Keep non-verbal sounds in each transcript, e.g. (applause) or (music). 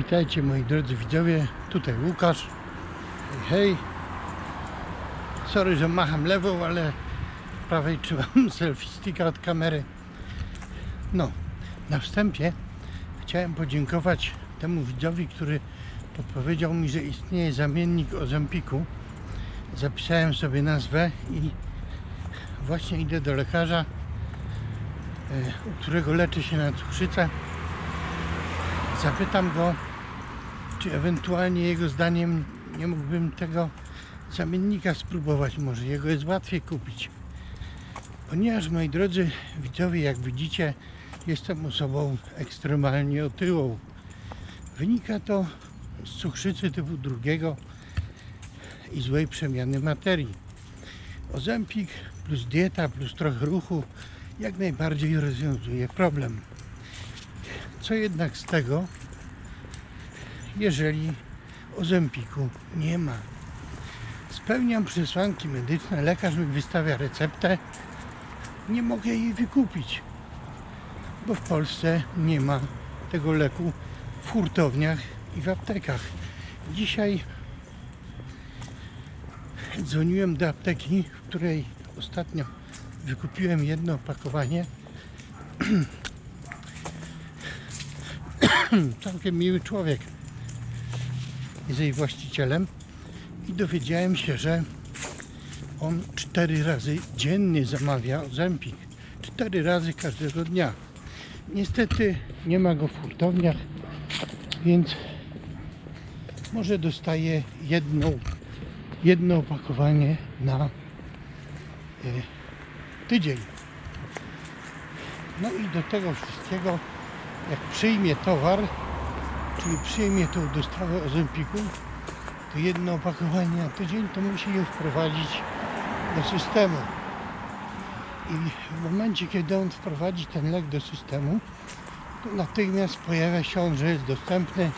Witajcie moi drodzy widzowie, tutaj Łukasz. Hej, hej. Sorry, że macham lewą, ale prawej trzymam (laughs) selfie sticka od kamery. No, na wstępie chciałem podziękować temu widzowi, który podpowiedział mi, że istnieje zamiennik Ozempiku. Zapisałem sobie nazwę i właśnie idę do lekarza, e, u którego leczy się na cukrzycę. Zapytam go, czy ewentualnie jego zdaniem nie mógłbym tego zamiennika spróbować. Może jego jest łatwiej kupić. Ponieważ, moi drodzy widzowie, jak widzicie, jestem osobą ekstremalnie otyłą. Wynika to z cukrzycy typu drugiego i złej przemiany materii. Ozempik plus dieta plus trochę ruchu jak najbardziej rozwiązuje problem. Co jednak z tego, jeżeli ozempiku nie ma? Spełniam przesłanki medyczne, lekarz mi wystawia receptę, nie mogę jej wykupić, bo w Polsce nie ma tego leku w hurtowniach i w aptekach. Dzisiaj dzwoniłem do apteki, w której ostatnio wykupiłem jedno opakowanie (clears throat) całkiem miły człowiek jest jej właścicielem i dowiedziałem się, że on cztery razy dziennie zamawia Ozempik. Cztery razy każdego dnia. Niestety nie ma go w hurtowniach, więc może dostaje jedną, jedno opakowanie na e, tydzień. No i do tego wszystkiego jak przyjmie towar, czyli przyjmie tą dostawę Ozempiku, to jedno opakowanie na tydzień, to musi je wprowadzić do systemu. I w momencie, kiedy on wprowadzi ten lek do systemu, to natychmiast pojawia się on, że jest dostępny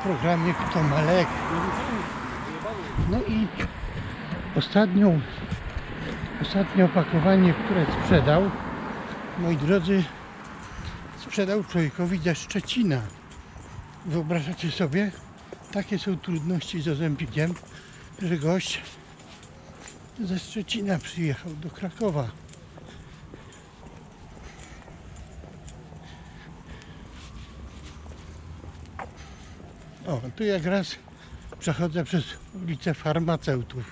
w programie Kto ma lek. No i ostatnią, ostatnie opakowanie, które sprzedał, moi drodzy, sprzedał człowiekowi ze Szczecina. Wyobrażacie sobie? Takie są trudności z Ozempikiem, że gość ze Szczecina przyjechał do Krakowa. O, tu jak raz przechodzę przez ulicę farmaceutów.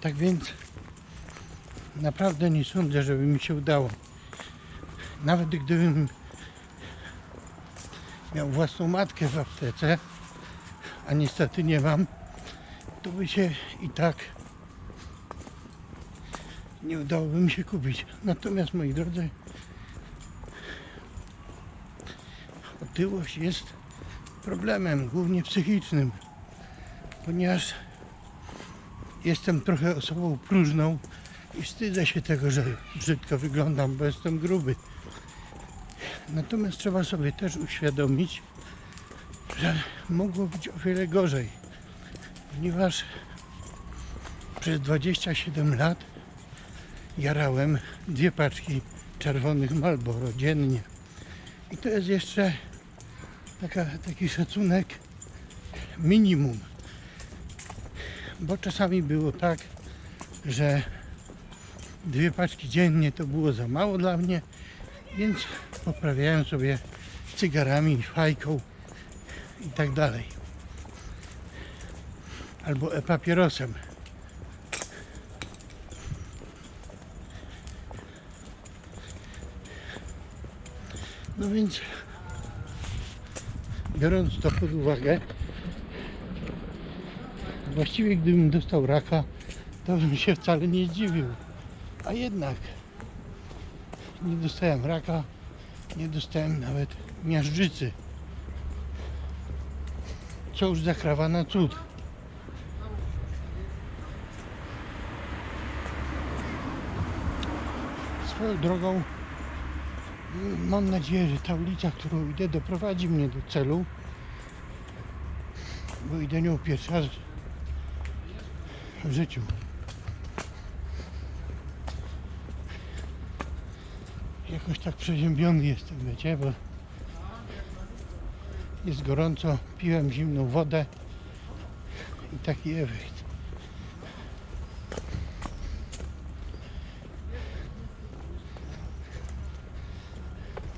Tak więc naprawdę nie sądzę, żeby mi się udało. Nawet gdybym miał własną matkę w aptece, a niestety nie mam, to by się i tak nie udałoby mi się kupić. Natomiast moi drodzy, otyłość jest problemem, głównie psychicznym, ponieważ jestem trochę osobą próżną i wstydzę się tego, że brzydko wyglądam, bo jestem gruby. Natomiast trzeba sobie też uświadomić, że mogło być o wiele gorzej, ponieważ przez 27 lat jarałem dwie paczki czerwonych Marlboro dziennie. I to jest jeszcze taka, taki szacunek minimum. Bo czasami było tak, że dwie paczki dziennie to było za mało dla mnie, więc poprawiałem sobie cygarami, fajką i tak dalej. Albo e-papierosem. No więc biorąc to pod uwagę, właściwie gdybym dostał raka, to bym się wcale nie zdziwił. A jednak nie dostałem raka, nie dostałem nawet miażdżycy. Co już zakrawa na cud. Swoją drogą mam nadzieję, że ta ulica, którą idę, doprowadzi mnie do celu, bo idę nią pierwszy raz w życiu. Jakoś tak przeziębiony jestem, wiecie, bo jest gorąco, piłem zimną wodę i taki efekt.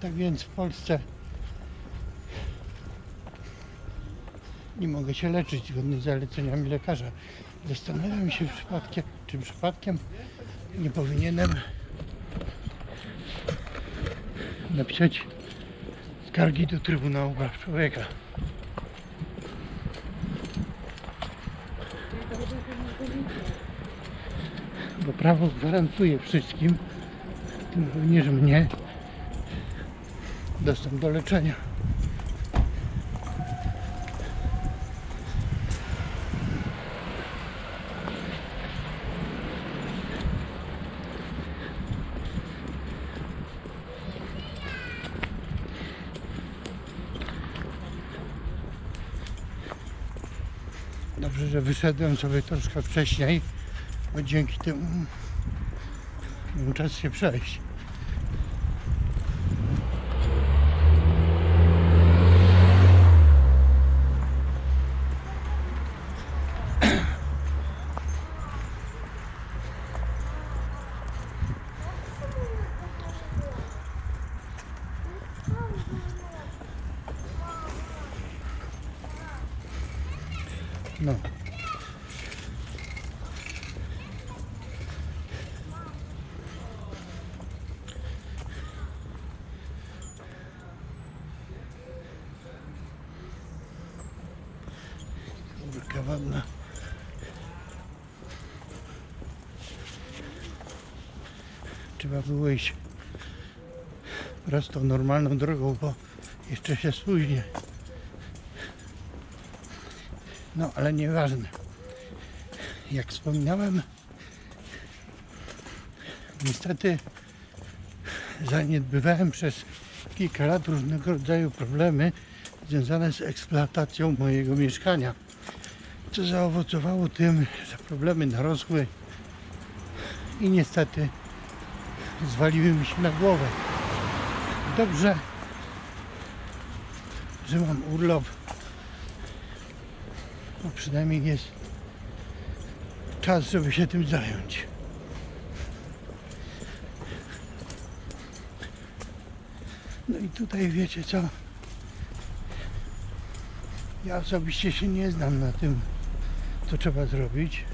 Tak więc w Polsce nie mogę się leczyć zgodnie z zaleceniami lekarza. Zastanawiam się przypadkiem, czy przypadkiem nie powinienem napisać skargi do Trybunału Praw Człowieka. Bo prawo gwarantuje wszystkim, w tym również mnie, dostęp do leczenia. Dobrze, że wyszedłem sobie troszkę wcześniej, bo dzięki temu czas się przejść. No. Kurka. Trzeba było iść prostą, normalną drogą, bo jeszcze się spóźnię. No, ale nieważne. Jak wspominałem, niestety zaniedbywałem przez kilka lat różnego rodzaju problemy związane z eksploatacją mojego mieszkania. Co zaowocowało tym, że problemy narosły i niestety zwaliły mi się na głowę. Dobrze, że mam urlop no przynajmniej jest czas, żeby się tym zająć. No i tutaj wiecie co? Ja osobiście się nie znam na tym, co trzeba zrobić.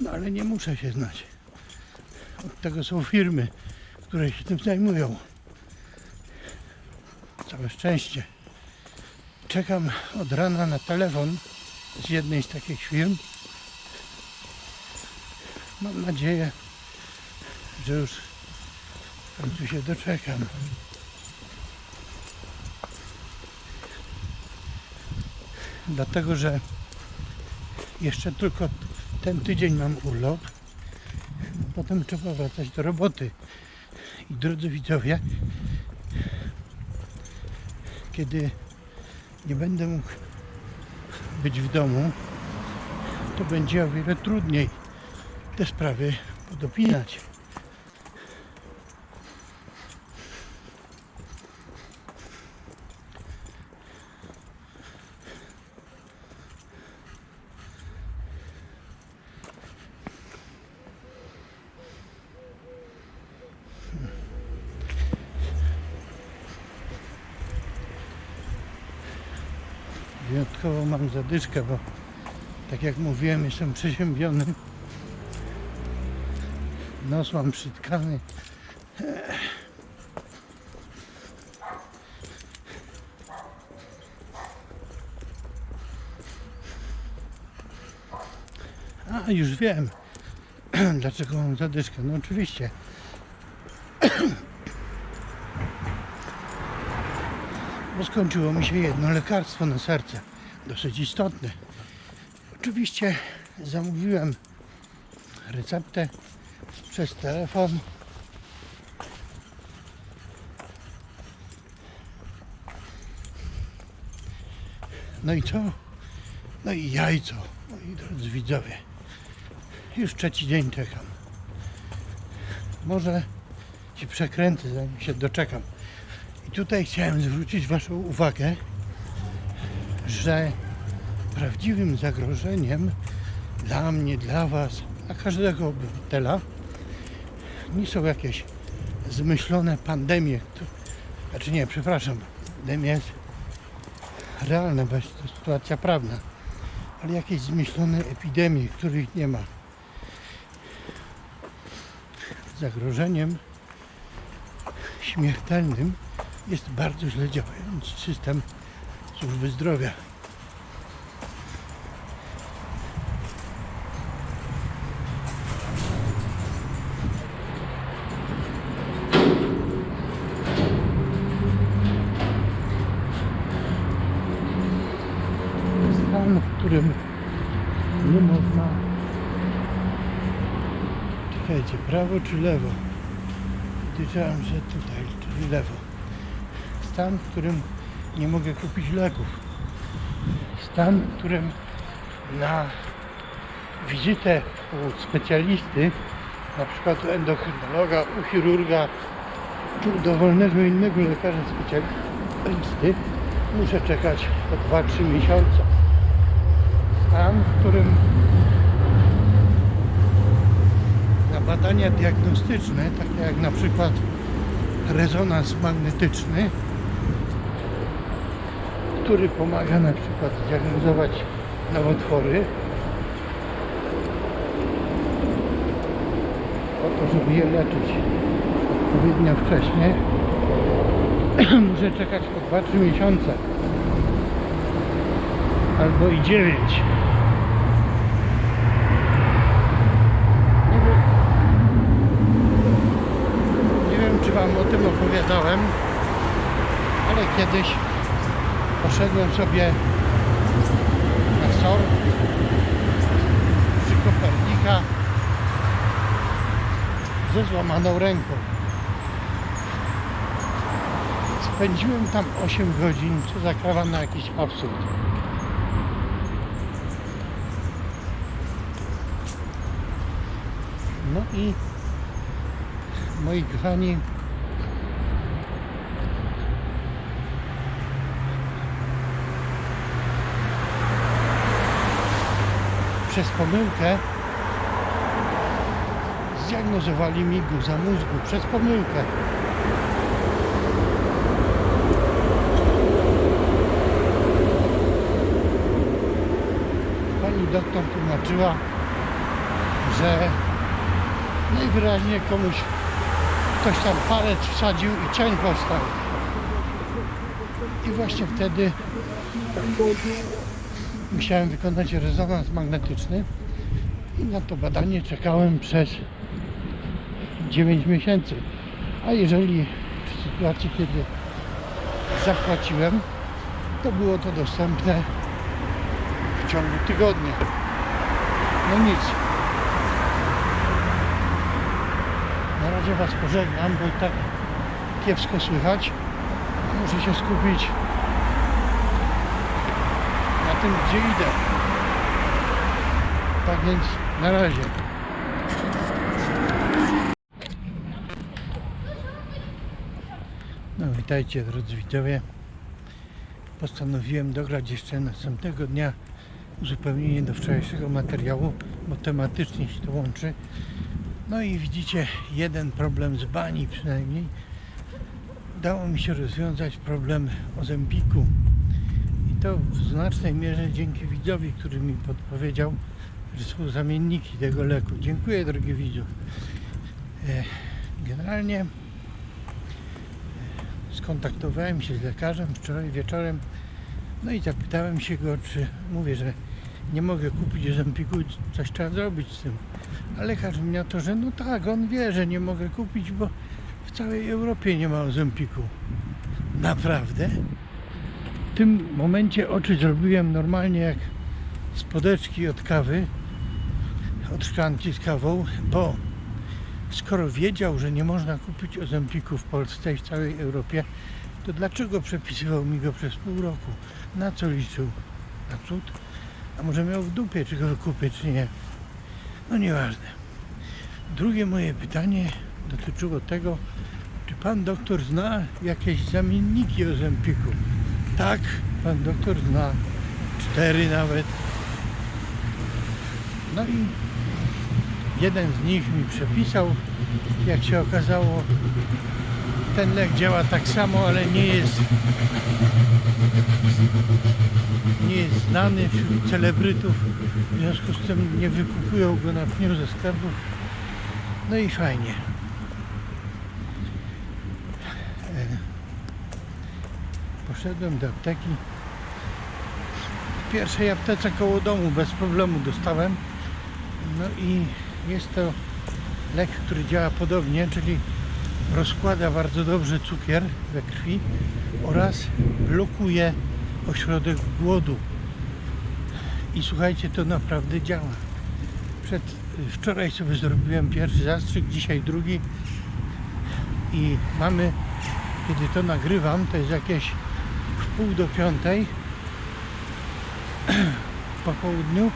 No ale nie muszę się znać. Od tego są firmy, które się tym zajmują. Całe szczęście. Czekam od rana na telefon z jednej z takich firm. Mam nadzieję, że już w końcu się doczekam. Dlatego, że jeszcze tylko ten tydzień mam urlop potem trzeba wracać do roboty. I drodzy widzowie, kiedy nie będę mógł być w domu, to będzie o wiele trudniej te sprawy podopinać. Zadyszkę, bo tak jak mówiłem, jestem przeziębiony. Nos mam przytkany. A, już wiem, (clears throat) dlaczego mam zadyszkę. No oczywiście. (clears throat) bo skończyło mi się jedno lekarstwo na serce, dosyć istotne. Oczywiście zamówiłem receptę przez telefon. No i co? No i jajco, moi drodzy widzowie. Już trzeci dzień czekam. Może się przekręcę, zanim się doczekam. I tutaj chciałem zwrócić Waszą uwagę, że prawdziwym zagrożeniem dla mnie, dla Was, dla każdego obywatela nie są jakieś zmyślone pandemie. Znaczy nie, przepraszam, pandemia jest realna, bo jest to sytuacja prawna, ale jakieś zmyślone epidemie, których nie ma. Zagrożeniem śmiertelnym jest bardzo źle działający system służby zdrowia. Stan, w którym nie można. Czekajcie, prawo czy lewo? Wytyczałem, że tutaj, czyli lewo. Stan, w którym nie mogę kupić leków. Stan, w którym na wizytę u specjalisty, na przykład u endokrynologa, u chirurga, czy u dowolnego innego lekarza specjalisty, muszę czekać po 2-3 miesiące. Stan, w którym na badania diagnostyczne, takie jak na przykład rezonans magnetyczny, który pomaga na przykład zdiagnozować nowotwory, po to, żeby je leczyć odpowiednio wcześnie, (clears throat) muszę czekać po 2-3 miesiące albo i 9. Nie wiem, nie wiem, czy Wam o tym opowiadałem, ale kiedyś poszedłem sobie na SOR przy Kopernika ze złamaną ręką. Spędziłem tam 8 godzin, co zakrawa na jakiś absurd. No i moi kochani, przez pomyłkę zdiagnozowali mi guza mózgu. Przez pomyłkę. Pani doktor tłumaczyła, że najwyraźniej komuś ktoś tam palec wsadził i cień powstał. I właśnie wtedy musiałem wykonać rezonans magnetyczny i na to badanie czekałem przez 9 miesięcy. A jeżeli w sytuacji, kiedy zapłaciłem, to było to dostępne w ciągu tygodnia. No nic. Na razie Was pożegnam, bo i tak kiepsko słychać. Muszę się skupić tym, gdzie idę. Tak więc na razie. No witajcie drodzy widzowie. Postanowiłem dograć jeszcze następnego dnia uzupełnienie do wczorajszego materiału, bo tematycznie się to łączy. No i widzicie jeden problem z bani przynajmniej. Udało mi się rozwiązać problem ozempiku. I to w znacznej mierze dzięki widzowi, który mi podpowiedział, że są zamienniki tego leku. Dziękuję drogi widzu. E, Generalnie e, skontaktowałem się z lekarzem wczoraj wieczorem no i zapytałem się go, czy mówię, że nie mogę kupić ozempiku, coś trzeba zrobić z tym. A lekarz mi na to, że no tak, on wie, że nie mogę kupić, bo w całej Europie nie ma ozempiku. Naprawdę? W tym momencie oczy zrobiłem normalnie jak spodeczki od kawy, od szklanki z kawą, bo skoro wiedział, że nie można kupić ozempiku w Polsce i w całej Europie, to dlaczego przepisywał mi go przez pół roku? Na co liczył? Na cud? A może miał w dupie, czy go kupię, czy nie? No nieważne. Drugie moje pytanie dotyczyło tego, czy pan doktor zna jakieś zamienniki o Zempiku? Tak, pan doktor zna. Cztery nawet. No i jeden z nich mi przepisał. Jak się okazało, ten lek działa tak samo, ale nie jest nie jest znany wśród celebrytów. W związku z tym nie wykupują go na pniu ze skarbów. No i fajnie. E, Poszedłem do apteki. W pierwszej aptece koło domu bez problemu dostałem. No i jest to lek, który działa podobnie, czyli rozkłada bardzo dobrze cukier we krwi oraz blokuje ośrodek głodu. I słuchajcie, to naprawdę działa. Przed, wczoraj sobie zrobiłem pierwszy zastrzyk, dzisiaj drugi i mamy, kiedy to nagrywam, to jest jakieś pół do piątej po południu,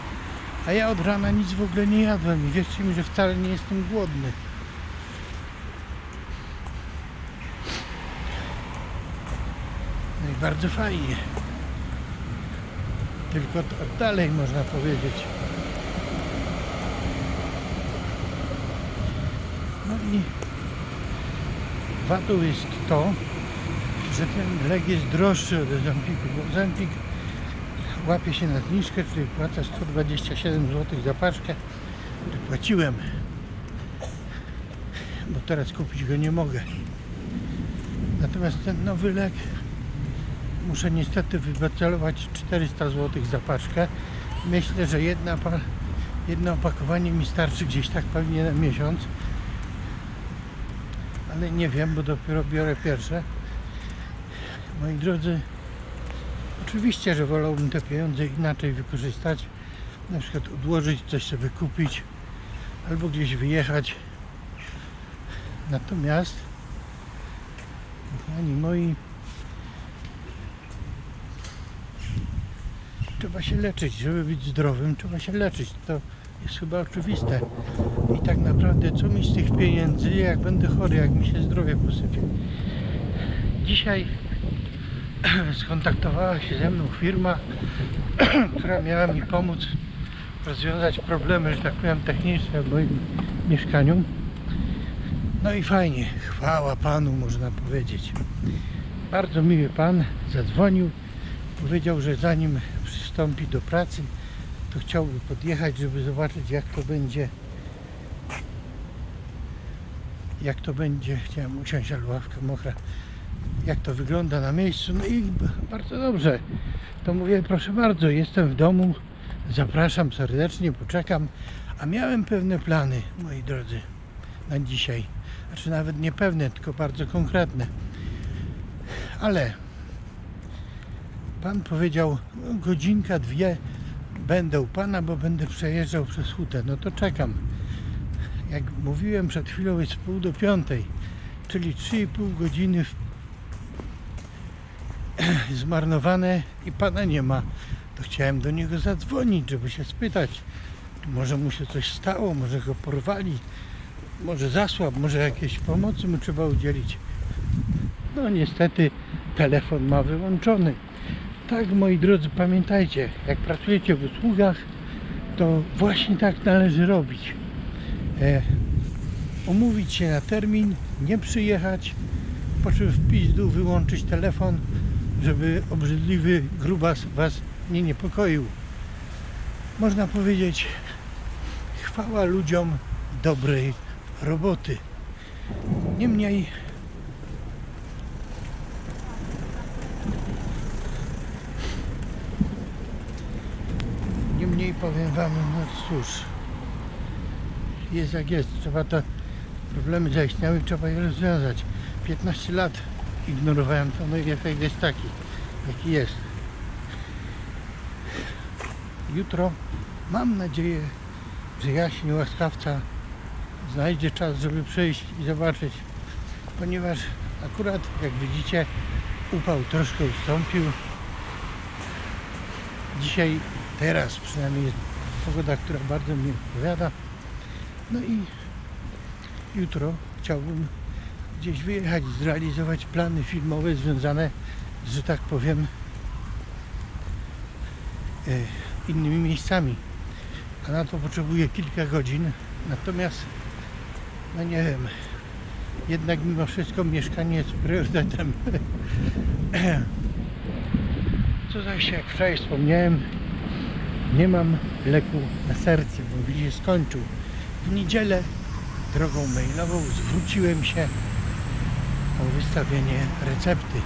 a ja od rana nic w ogóle nie jadłem i wierzcie mi, że wcale nie jestem głodny. No i bardzo fajnie. Tylko dalej można powiedzieć. No i wadą jest to, że ten lek jest droższy od Zempiku, bo Zempik łapie się na zniżkę, czyli płaca 127 zł za paczkę, który płaciłem, bo teraz kupić go nie mogę. Natomiast ten nowy lek muszę niestety wybecelować 400 zł za paczkę. Myślę, że jedna, pa- jedno opakowanie mi starczy gdzieś tak pewnie na miesiąc. Ale nie wiem, bo dopiero biorę pierwsze. Moi drodzy, oczywiście, że wolałbym te pieniądze inaczej wykorzystać. Na przykład odłożyć, coś sobie kupić albo gdzieś wyjechać. Natomiast, kochani moi, trzeba się leczyć, żeby być zdrowym, trzeba się leczyć. To jest chyba oczywiste. I tak naprawdę co mi z tych pieniędzy, jak będę chory, jak mi się zdrowie posypie. Dzisiaj (clears throat) skontaktowała się ze mną firma, (clears throat) która miała mi pomóc rozwiązać problemy, że tak powiem, techniczne w moim mieszkaniu. No i fajnie, chwała Panu, można powiedzieć. Bardzo miły Pan zadzwonił, powiedział, że zanim przystąpi do pracy, to chciałby podjechać, żeby zobaczyć jak to będzie jak to będzie, chciałem usiąść, ale ławka mokra, jak to wygląda na miejscu, no i bardzo dobrze. To mówię, proszę bardzo, jestem w domu, zapraszam serdecznie, poczekam, a miałem pewne plany, moi drodzy, na dzisiaj. Znaczy nawet nie pewne, tylko bardzo konkretne. Ale Pan powiedział, no, godzinka, dwie będę u Pana, bo będę przejeżdżał przez hutę. No to czekam. Jak mówiłem przed chwilą, jest pół do piątej, czyli 3,5 godziny w... (clears throat) zmarnowane i Pana nie ma. To chciałem do niego zadzwonić, żeby się spytać, może mu się coś stało, może go porwali, może zasłab, może jakiejś pomocy mu trzeba udzielić. No niestety telefon ma wyłączony. Tak, moi drodzy, pamiętajcie, jak pracujecie w usługach, to właśnie tak należy robić. E, umówić się na termin, nie przyjechać, po czym w pizdu wyłączyć telefon, żeby obrzydliwy grubas was nie niepokoił. Można powiedzieć, chwała ludziom dobrej roboty. Niemniej Niemniej powiem Wam, no cóż, jest jak jest, trzeba to, problemy zaistniały, trzeba je rozwiązać. 15 lat ignorowałem to, no i efekt jest taki, jaki jest. Jutro mam nadzieję, że jaśnie łaskawca znajdzie czas, żeby przyjść i zobaczyć, ponieważ akurat, jak widzicie, upał troszkę ustąpił. Dzisiaj, teraz przynajmniej jest pogoda, która bardzo mi odpowiada. No i jutro chciałbym gdzieś wyjechać, zrealizować plany filmowe związane, że tak powiem, e, innymi miejscami. A na to potrzebuję kilka godzin. Natomiast, no nie wiem, jednak mimo wszystko mieszkanie jest priorytetem. (clears throat) Co zaś, jak wczoraj wspomniałem, nie mam leku na serce, bo mi skończył. W niedzielę drogą mailową zwróciłem się o wystawienie recepty.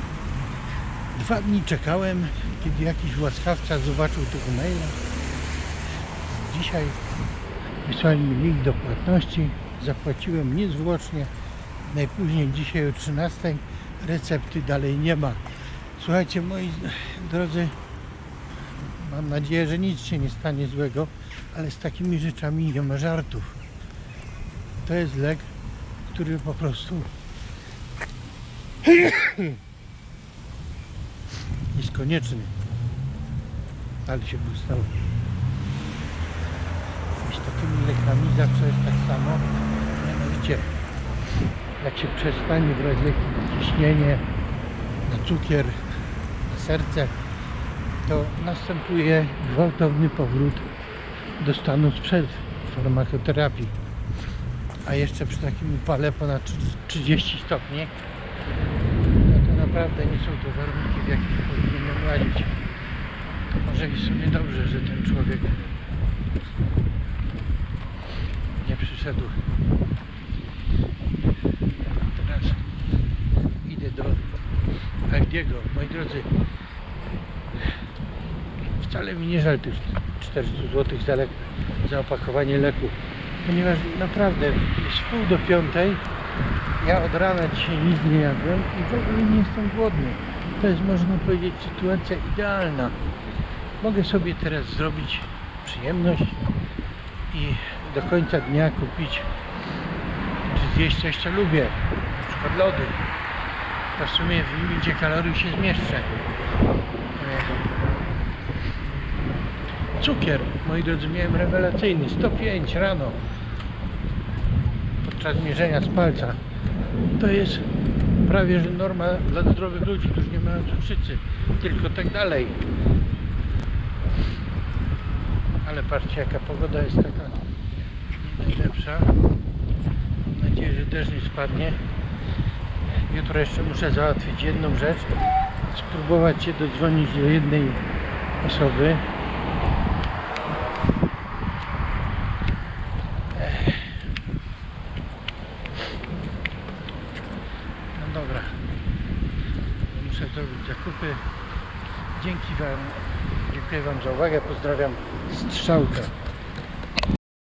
Dwa dni czekałem, kiedy jakiś łaskawca zobaczył tego maila. Dzisiaj wysłali mi link do płatności. Zapłaciłem niezwłocznie. Najpóźniej dzisiaj o 13 recepty dalej nie ma. Słuchajcie, moi drodzy, mam nadzieję, że nic się nie stanie złego, ale z takimi rzeczami nie ma żartów. To jest lek, który po prostu (coughs) jest konieczny. Ale się ustał. I z takimi lekami zawsze jest tak samo. Mianowicie, jak się przestanie brać leki na ciśnienie, na cukier, na serce, to następuje gwałtowny powrót do stanu sprzed farmakoterapii. A jeszcze przy takim upale ponad 30 stopni, no to naprawdę nie są to warunki, w jakich powinienem radzić. Może i w sumie dobrze, że ten człowiek nie przyszedł. Teraz idę do Aldiego. Moi drodzy, wcale mi nie żal tych 400 zł za, za opakowanie leku, ponieważ naprawdę jest pół do piątej, ja od rana dzisiaj nic nie jadłem i w ogóle nie jestem głodny. To jest, można powiedzieć, sytuacja idealna. Mogę sobie teraz zrobić przyjemność i do końca dnia kupić czy zjeść coś, co lubię, na przykład lody. To w sumie w limicie kalorii się zmieszczę. E, Cukier, moi drodzy, miałem rewelacyjny, 105 rano podczas mierzenia z palca. To jest prawie że norma dla zdrowych ludzi, którzy nie mają cukrzycy, tylko tak dalej. Ale patrzcie jaka pogoda jest taka najlepsza. Mam nadzieję, że też nie spadnie. Jutro jeszcze muszę załatwić jedną rzecz. Spróbować się dodzwonić do jednej osoby. Ech. No dobra. Muszę zrobić zakupy. Dzięki Wam. Dziękuję Wam za uwagę. Pozdrawiam. Strzałka.